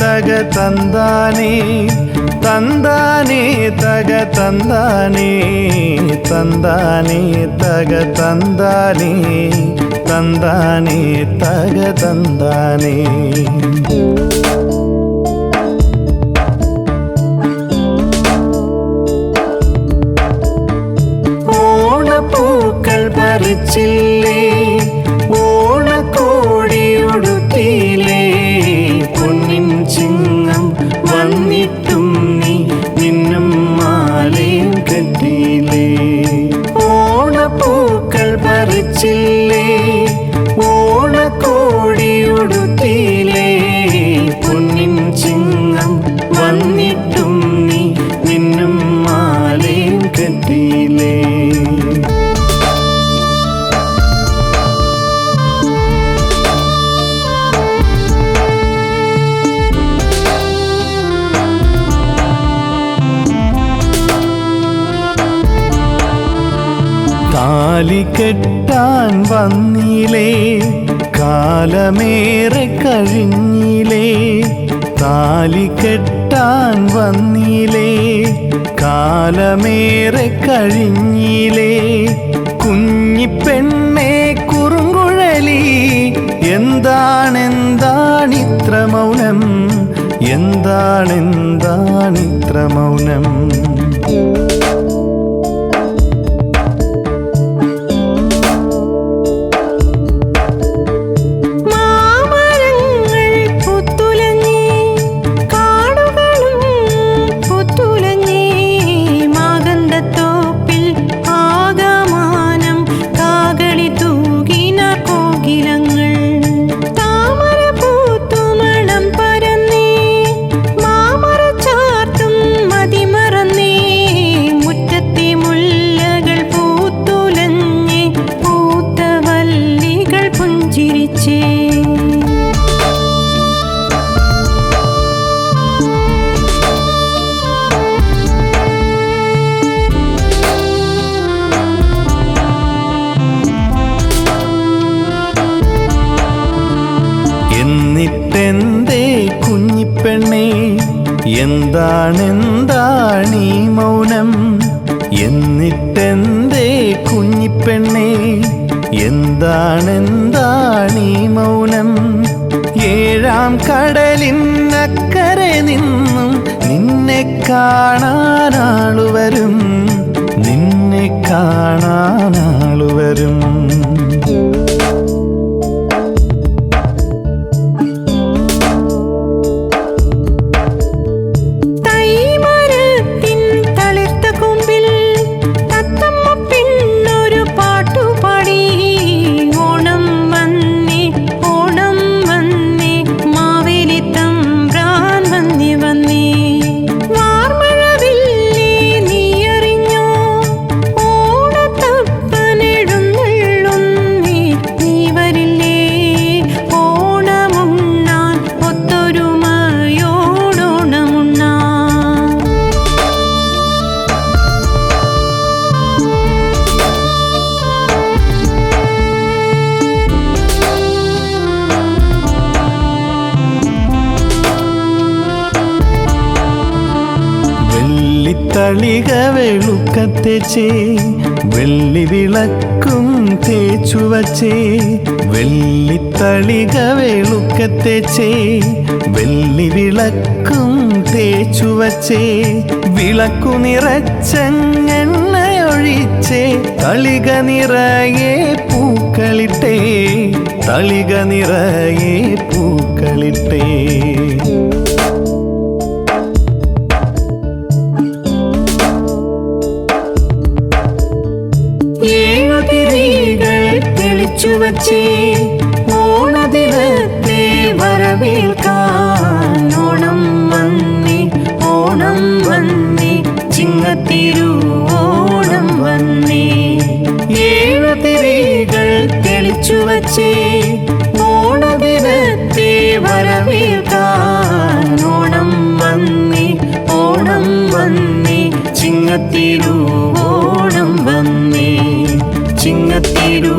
തക തന്താനേ തന്താനേ തക തന്താനേ തന്താനേ തക തന്താനേ തന്താനേ തക തന്താനേ. ഓണപ്പൂക്കൾ പറിച്ചില്ലേ? ഓണക്കോടിയൊടുത്തില്ലേ പൊന്നിൻ ചിങ്ങം കെട്ടാൻ വന്നിലേ കാലമേറെ കഴിഞ്ഞിലേ താലി കെട്ടാൻ വന്നിലേ കാലമേറെ കഴിഞ്ഞിലേ കുഞ്ഞിപ്പെണ്ണെ കുറുങ്കുഴലി എന്താണെന്താണിത്ര മൗനം എന്താണെന്താണിത്ര മൗനം? എന്താണെന്താണീ മൗനം? എന്നിട്ടെന്തേ കുഞ്ഞിപ്പെണ്ണേ? എന്താണെന്താണീ മൗനം? ഏഴാം കടലിന്നക്കരെ നിന്നും നിന്നെ കാണാനാളുവരും. നിന്നെ കാണാനാളു വെള്ളിത്തളിക വെളുക്കത്തെച്ചേ വെള്ളി വിളക്കും തേച്ചുവച്ചേ വെള്ളി വെള്ളിത്തളിക വെളുക്കത്തേച്ചേ വെള്ളി വിളക്കും തേച്ചുവച്ചേ വിളക്കു നിറച്ചെണ്ണയൊഴിച്ചേ തളിക നിറയെ പൂക്കളിട്ടേ തളിക നിറയെ പൂക്കളിട്ടേ. തെളിച്ചു വച്ചേ ഓണദിനത്തെ വരവേൽക്കാൻ ഓണം ഓണം ചിങ്ങത്തിരു ഓണം ഓണം വന്നേ ചിങ്ങത്തിരുവോണം